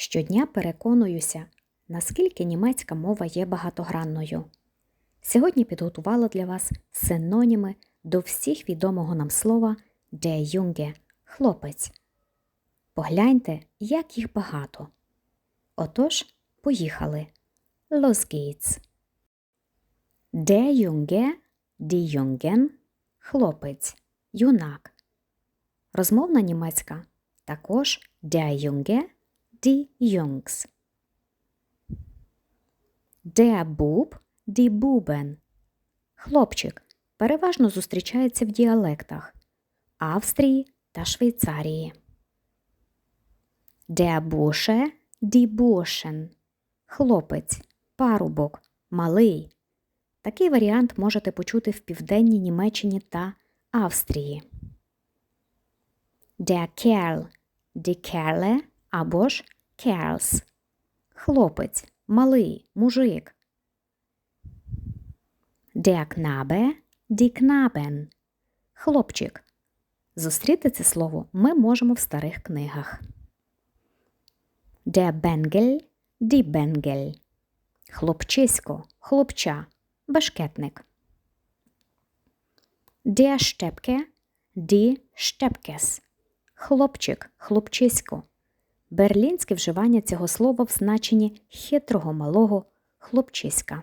Щодня переконуюся, наскільки німецька мова є багатогранною. Сьогодні підготувала для вас синоніми до всіх відомого нам слова der Junge – хлопець. Погляньте, як їх багато. Отож, поїхали. Los geht's. Der Junge, die Jungen – хлопець, юнак. Розмовна німецька також der Junge, die Jungs. Der Bub, die Buben. Хлопчик переважно зустрічається в діалектах Австрії та Швейцарії. Der Bursche, die Burschen. Хлопець, парубок, малий. Такий варіант можете почути в південній Німеччині та Австрії. Der Kerl, die Kerle або ж Kerls. Хлопець, малий, мужик. Der Knabe, die Knaben. Хлопчик. Зустріти це слово ми можемо в старих книгах. Der Bengel, die Bengel. Хлопчисько, хлопча, башкетник. Der Stepke, die Stepkes. Хлопчик, хлопчисько. Берлінське вживання цього слова в значенні хитрого малого хлопчиська.